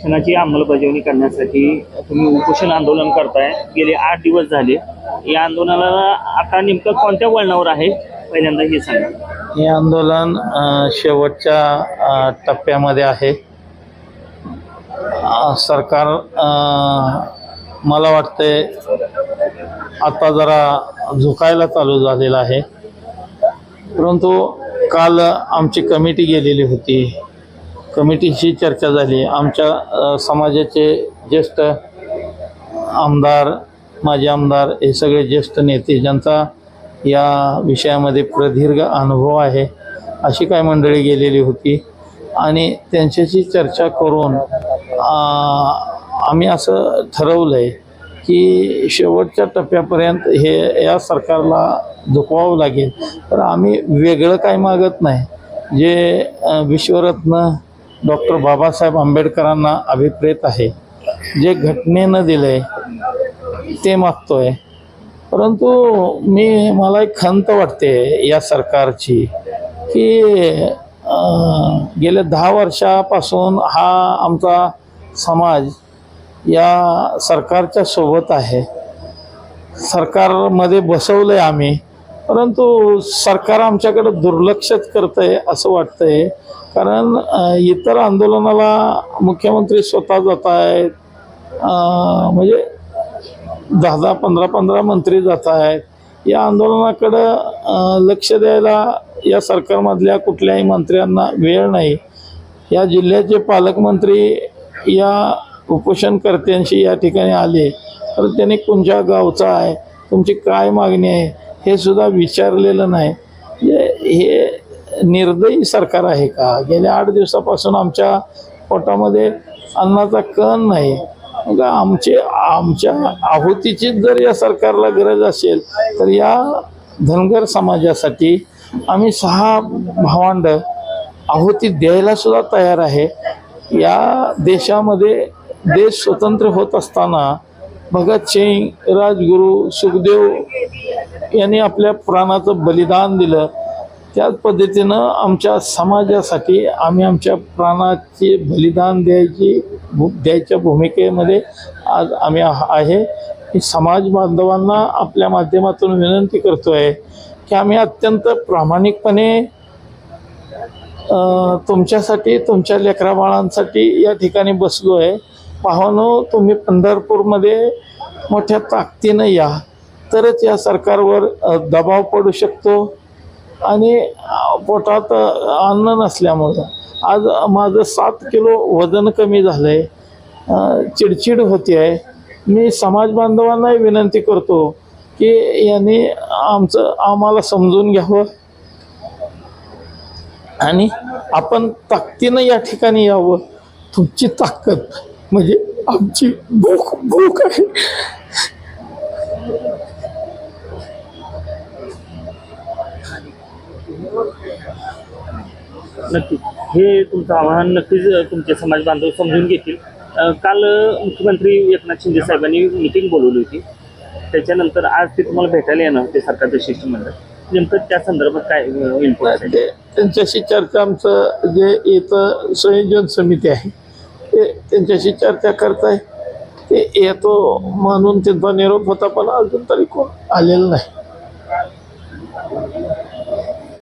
शिक्षणाची अंमलबजावणी करण्यासाठी तुम्ही उपोषण आंदोलन करताय. गेले आठ दिवस झाले. या आंदोलनाला आता नेमकं कोणत्या वळणावर आहे? पहिल्यांदा हे सांगा. हे आंदोलन अ, शेवटच्या अ, टप्प्यामध्ये आहे. अ, सरकार अ, मला वाटते आता जरा झुकायला चालू झालेलं आहे. परंतु काल आमची कमिटी गेलेली होती. कमिटीशी चर्चा झाली. आमच्या समाजाचे ज्येष्ठ आमदार माजी आमदार हे सगळे ज्येष्ठ नेते ज्यांचा या विषयामध्ये प्रदीर्घ अनुभव आहे अशी काय मंडळी गेलेली होती. आणि त्यांच्याशी चर्चा करून आम्ही असं ठरवलं आहे की शेवटच्या टप्प्यापर्यंत हे या सरकारला झुकवावं लागेल. तर आम्ही वेगळं काय मागत नाही. जे विश्वरत्न डॉक्टर बाबासाहेब आंबेडकरांना अभिप्रेत आहे. जे घटनेनं दिलं आहे ते मागतोय. परंतु मी मला एक खंत वाटते या सरकारची की गेल्या दहा वर्षापासून हा आमचा समाज या सरकारच्या सोबत आहे. सरकारमध्ये बसवलं आहे आम्ही. परंतु सरकार आमच्याकडे दुर्लक्षच करतं आहे असं वाटतं आहे कारण इतर आंदोलनाला मुख्यमंत्री स्वतः जात आहेत म्हणजे दहा दहा पंधरा पंधरा मंत्री जात आहेत या आंदोलनाकडं लक्ष द्यायला या सरकारमधल्या कुठल्याही मंत्र्यांना वेळ नाही. या जिल्ह्याचे पालकमंत्री या उपोषणकर्त्यांशी या ठिकाणी आले. तर त्यांनी कोणत्या गावचा आहे. तुमची काय मागणी आहे? हे सुद्धा विचारलेलं नाही. हे निर्दयी सरकार आहे का? गेल्या आठ दिवसापासून आमच्या पोटामध्ये अन्नाचा कण नाही. मग आमचे आमच्या आहुतीचीच जर या सरकारला गरज असेल तर या धनगर समाजासाठी आम्ही सहा भावांड आहुती द्यायला सुद्धा तयार आहे. या देशामध्ये देश स्वतंत्र होत असताना भगतसिंग राजगुरू सुखदेव यांनी आपल्या प्राणाचं बलिदान दिलं. त्याच पद्धतीनं आमच्या समाजासाठी आम्ही आमच्या प्राणाचे बलिदान द्यायची भू द्यायच्या भूमिकेमध्ये आज आम्ही आहे की समाज बांधवांना आपल्या माध्यमातून विनंती करतो आहे की आम्ही अत्यंत प्रामाणिकपणे तुमच्यासाठी तुमच्या लेकराबाळांसाठी या ठिकाणी बसलो आहे पाहनो तुम्ही पंढरपूरमध्ये मोठ्या ताकदीनं या. तरच या सरकारवर दबाव पडू शकतो. आणि पोटात अन्न नसल्यामुळं. आज माझं सात किलो वजन कमी झालं आहे चिडचिड होते आहे मी समाज बांधवांनाही विनंती करतो की यांनी आमचं आम्हाला समजून घ्यावं. आणि आपण ताकदीनं या ठिकाणी यावं. तुमची ताकद म्हणजे आमची भूक भूक आहे. नक्कीच. हे तुमचं आव्हान नक्कीच तुमचे समाज बांधव समजून घेतील. काल मुख्यमंत्री एकनाथ शिंदे साहेबांनी मिटिंग बोलवली होती. त्याच्यानंतर आज ते तुम्हाला भेटायला येणार होते सरकारचं शिष्टमंडळ नेमकं त्या संदर्भात काय ते त्यांच्याशी चर्चा आमचं जे इथं संयोजन समिती आहे ते त्यांच्याशी चर्चा करताय. ते येतो म्हणून त्यांचा निरोप होता पण अजून तरी कोण आलेलं नाही.